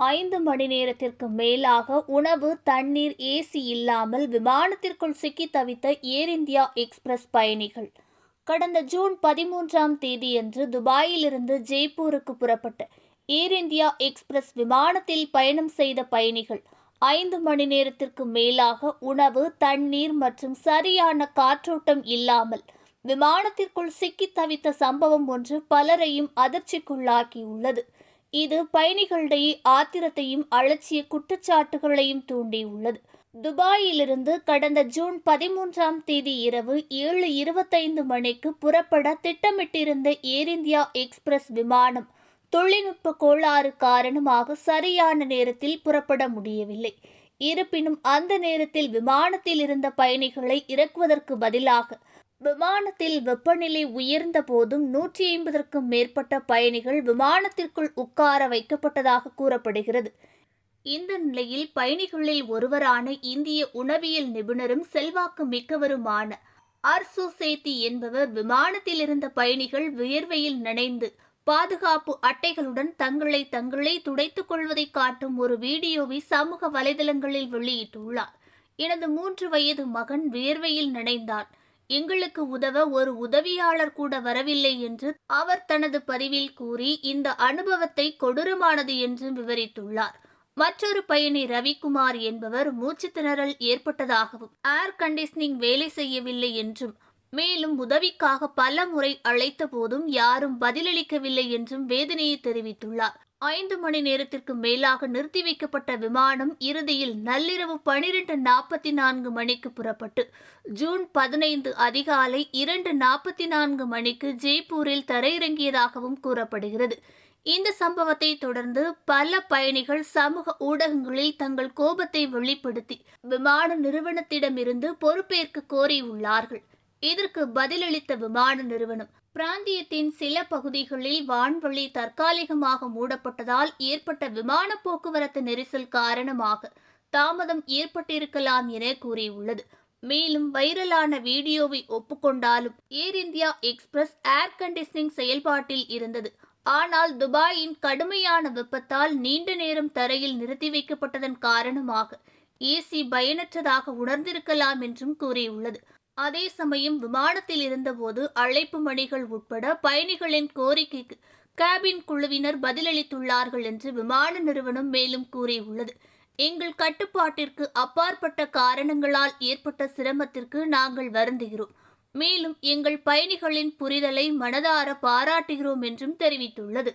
ஐந்து மணி நேரத்திற்கு மேலாக உணவு தண்ணீர் ஏசி இல்லாமல் விமானத்திற்குள் சிக்கி தவித்த ஏர் இந்தியா எக்ஸ்பிரஸ் பயணிகள். கடந்த ஜூன் பதிமூன்றாம் தேதியன்று துபாயிலிருந்து ஜெய்ப்பூருக்கு புறப்பட்ட ஏர் இந்தியா எக்ஸ்பிரஸ் விமானத்தில் பயணம் செய்த பயணிகள் ஐந்து மணி நேரத்திற்கு மேலாக உணவு தண்ணீர் மற்றும் சரியான காற்றோட்டம் இல்லாமல் விமானத்திற்குள் சிக்கி தவித்த சம்பவம் ஒன்று பலரையும் அதிர்ச்சிக்குள்ளாக்கியுள்ளது. இது பயணிகளிடையே ஆத்திரத்தையும் அலட்சிய குற்றச்சாட்டுகளையும் தூண்டியுள்ளது. துபாயிலிருந்து கடந்த ஜூன் பதிமூன்றாம் தேதி இரவு ஏழு இருபத்தைந்து மணிக்கு புறப்பட திட்டமிட்டிருந்த ஏர் இந்தியா எக்ஸ்பிரஸ் விமானம் தொழில்நுட்ப கோளாறு காரணமாக சரியான நேரத்தில் புறப்பட முடியவில்லை. இருப்பினும் அந்த நேரத்தில் விமானத்தில் இருந்த பயணிகளை இறக்குவதற்கு பதிலாக விமானத்தில் வெப்பநிலை உயர்ந்த போதும் நூற்றி ஐம்பதற்கும் மேற்பட்ட பயணிகள் விமானத்திற்குள் உட்கார வைக்கப்பட்டதாக கூறப்படுகிறது. இந்த நிலையில் பயணிகளில் ஒருவரான இந்திய உணவியல் நிபுணரும் செல்வாக்கு மிக்கவருமான அர்சு சேத்தி என்பவர் விமானத்தில் இருந்த பயணிகள் வியர்வையில் நனைந்து பாதுகாப்பு அட்டைகளுடன் தங்களை தங்களை துடைத்துக் கொள்வதை காட்டும் ஒரு வீடியோவை சமூக வலைதளங்களில் வெளியிட்டுள்ளார். எனது மூன்று வயது மகன் வியர்வையில் நனைந்தான். எங்களுக்கு உதவ ஒரு உதவியாளர் கூட வரவில்லை என்று அவர் தனது பதிவில் கூறி இந்த அனுபவத்தை கொடூரமானது என்றும் விவரித்துள்ளார். மற்றொரு பயணி ரவிக்குமார் என்பவர் மூச்சு திணறல் ஏற்பட்டதாகவும் ஏர் கண்டிஷனிங் வேலை செய்யவில்லை என்றும் மேலும் உதவிக்காக பல முறை அழைத்த போதும் யாரும் பதிலளிக்கவில்லை என்றும் வேதனையை தெரிவித்துள்ளார். ஐந்து மணி நேரத்திற்கு மேலாக நிறுத்தி வைக்கப்பட்ட விமானம் இறுதியில் நள்ளிரவு பனிரெண்டு நாற்பத்தி நான்கு மணிக்கு புறப்பட்டு ஜூன் பதினைந்து அதிகாலை இரண்டு நாற்பத்தி நான்கு மணிக்கு ஜெய்ப்பூரில் தரையிறங்கியதாகவும் கூறப்படுகிறது. இந்த சம்பவத்தை தொடர்ந்து பல பயணிகள் சமூக ஊடகங்களில் தங்கள் கோபத்தை வெளிப்படுத்தி விமான நிறுவனத்திடமிருந்து பொறுப்பேற்க கோரியுள்ளார்கள். இதற்கு பதிலளித்த விமான நிறுவனம் பிராந்தியத்தின் சில பகுதிகளில் வான்வழி தற்காலிகமாக மூடப்பட்டதால் ஏற்பட்ட விமான போக்குவரத்து நெரிசல் காரணமாக தாமதம் ஏற்பட்டிருக்கலாம் என கூறியுள்ளது. மேலும் வைரலான வீடியோவை ஒப்புக்கொண்டாலும் Air India Express air conditioning செயல்பாட்டில் இருந்தது. ஆனால் துபாயின் கடுமையான வெப்பத்தால் நீண்ட நேரம் தரையில் நிறுத்தி வைக்கப்பட்டதன் காரணமாக ஏசி பயனற்றதாக உணர்ந்திருக்கலாம் என்றும் கூறியுள்ளது. அதே சமயம் விமானத்தில் இருந்தபோது அழைப்பு மணிகள் உட்பட பயணிகளின் கோரிக்கைக்கு கேபின் குழுவினர் பதிலளித்துள்ளார்கள் என்று விமான நிறுவனம் மேலும் கூறியுள்ளது. எங்கள் கட்டுப்பாட்டிற்கு அப்பாற்பட்ட காரணங்களால் ஏற்பட்ட சிரமத்திற்கு நாங்கள் வருந்துகிறோம். மேலும் எங்கள் பயணிகளின் புரிதலை மனதார பாராட்டுகிறோம் என்றும் தெரிவித்துள்ளது.